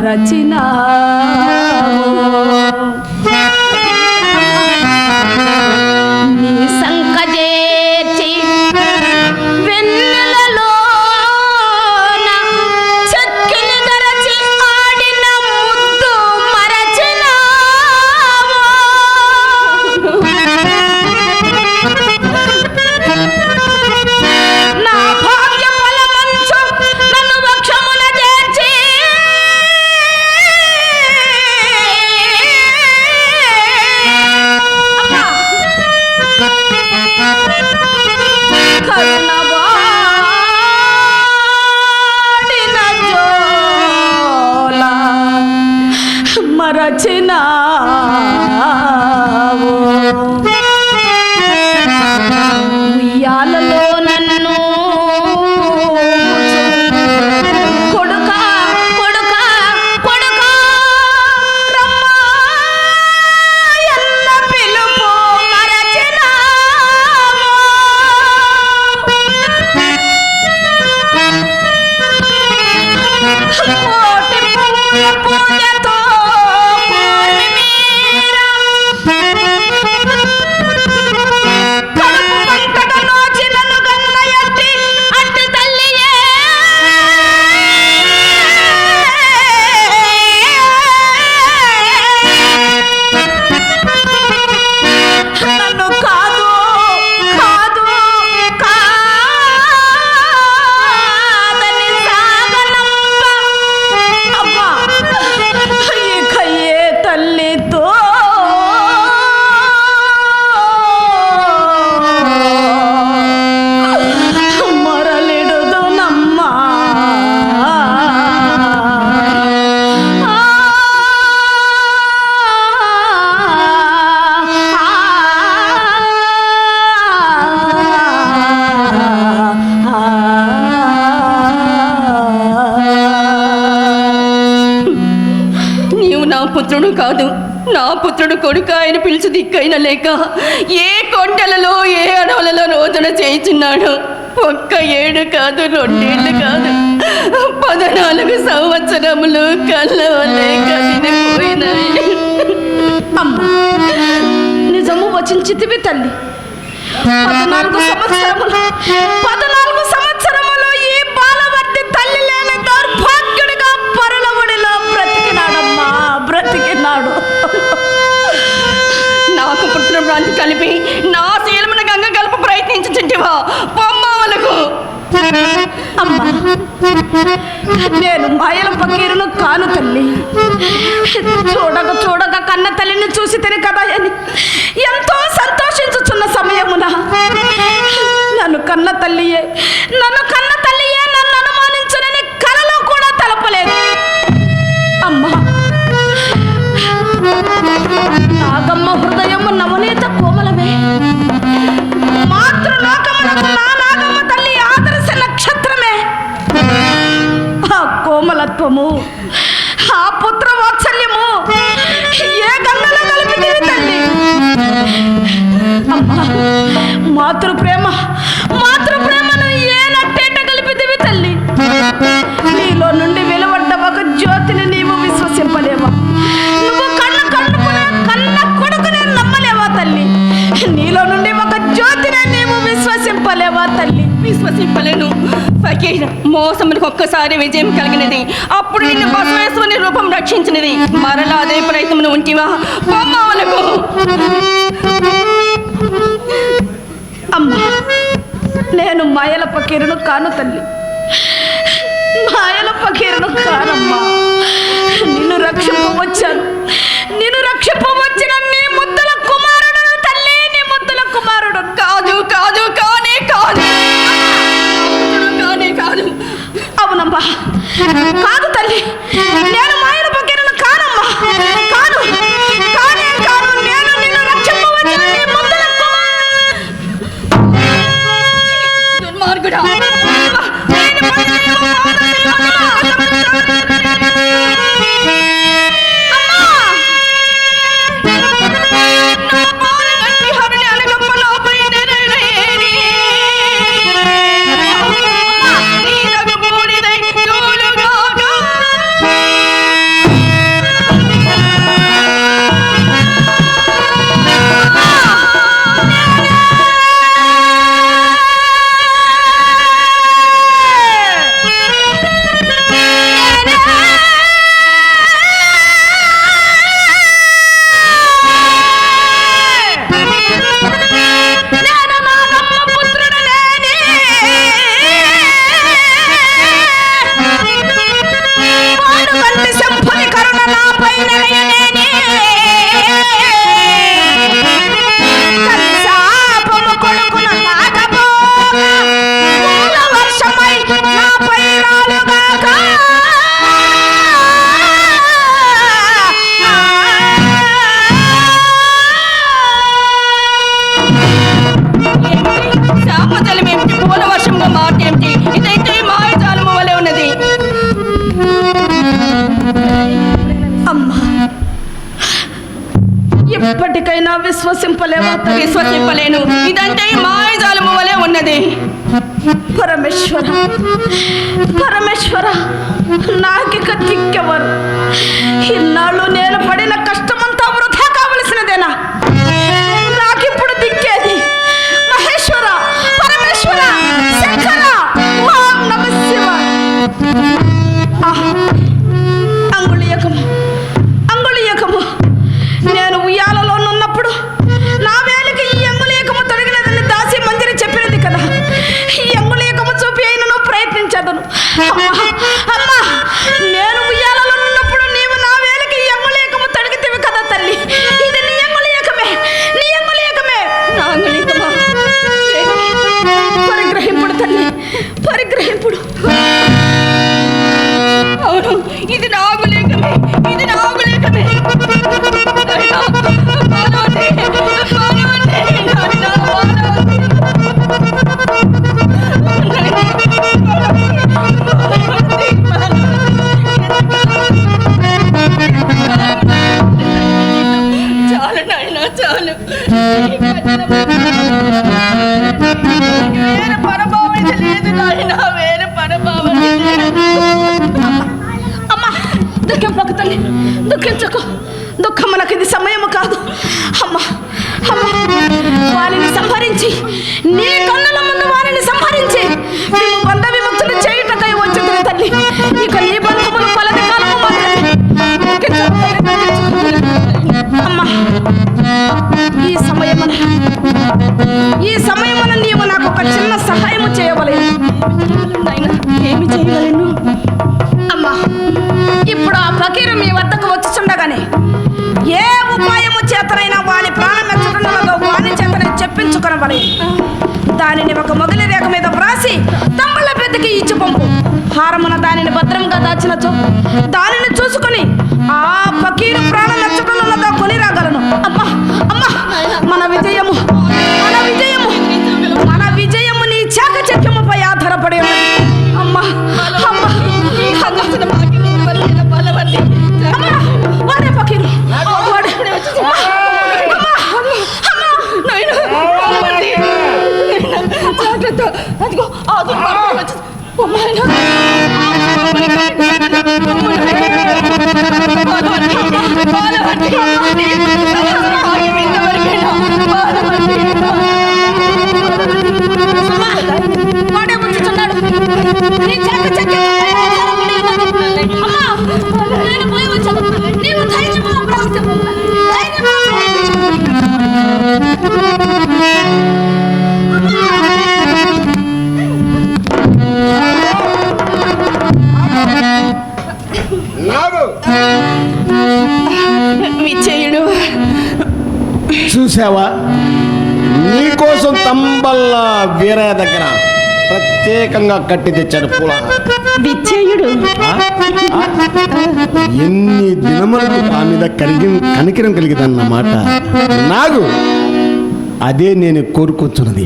మరచినా మరచినా apoya పుత్రుడు కాదు. నా పుత్రుడు కొడుకు ఆయన పిలిచి దిక్కైన లేక ఏ కొండలలో ఏ అడవులలో రోజున చేయించున్నాడు? ఒక్క ఏడు కాదు రెండేళ్ళు కాదు. పద్నాలుగు సంవత్సరములు కళ్ళ వల్లే కదిలిపోయినాయి నిజము వచించితివి తల్లి. పద్నాలుగు సంవత్సరములు పద్నాలుగు పుత్ర కలిపి నా శీలమున గంగ కలప ప్రయత్నించుచుంటివా? పొమ్మవలకు. నేను మాయల పకీరును కాను తల్లి. చూడక చూడక కన్న తల్లిని చూసి తిని కదా అని ఎంతో సంతోషించుచున్న సమయమున కోమలత్వము ఆ పుత్ర వాత్సల్యము ఏ గంగలో కలిపింది తల్లి? అమ్మా మాతృ ప్రేమ మాతృ ప్రేమను ఏ నట్టేట కలిపితేవి తల్లి? నీలో నుండి వెలువడ్డ ఒక జ్యోతిని నీవు విశ్వసింపలేవా? నువ్వు కన్ను కన్నుకునే కన్న కొడుకునే నమ్మలేవా తల్లి? నీలో నుండి ఒక జ్యోతిని నీవు విశ్వసింపలేవా తల్లి? విశ్వసింపలేను. ఫకీర్ మోసములకు ఒక్కసారి విజయం కలిగినది. అప్పుడు నిన్ను బసవేశ్వరుని రూపం రక్షించినది. మరలా అదే ప్రయత్నం ఉంటివా? పొమ్మవలకు అమ్మా నేను మాయల పకీరును కాను తల్లి. మాయల పకీరును కానమ్మా. నిన్ను రక్షింపవచ్చాను. నిన్ను రక్షింపవచ్చిన కాదు తల్లి. నేను మాయల పక్కన కానమ్మా. కాను కానే కాను నేను నిన్ను రక్షింపవచ్చిన నీ ముద్దల కుమారుడు దుర్మార్గుడా. ఆ విశ్వసింపలేవా తల్లి? విశ్వసింపలేను ఇదంటే మాయజాలము వలె ఉన్నది పరమేశ్వర పరమేశ్వర అవును ఇది దుఃఖించకు. దుఃఖం మనకి ఇది సమయము కాదు. అమ్మా అమ్మా వారిని సంహరించి నీ కన్నుల ముందు వారిని సంహరించి మేము బంధ విముక్తులు చేయుటకై వచ్చింది తల్లి. ఇక నీ బంధములు కొలది కాలము అమ్మా ఈ సమయమున ఈ సమయమున నీవు నాకు ఒక చిన్న సహాయము చేయవలేదు ఏమి చేయగలను? అమ్మా ఇప్పుడు ఆ ఫకీరు మీ చెప్పించుకొనబడి దానిని ఒక మొగలి రేఖ మీద వ్రాసి తమ్ముళ్ళ పెద్దకి ఇచ్చి పంపు. హారమున దానిని భద్రంగా దాచినచో దానిని చూసావా? నీకోసం తంబల్ల వీర దగ్గర ప్రత్యేకంగా కట్టి తెచ్చాడు పూల? ఆ? ఎన్ని దినములకు ఆ మీద కలిగి కనికిరం కలిగిదన్నమాట. నాగు అదే నేను కోరుకుంటున్నది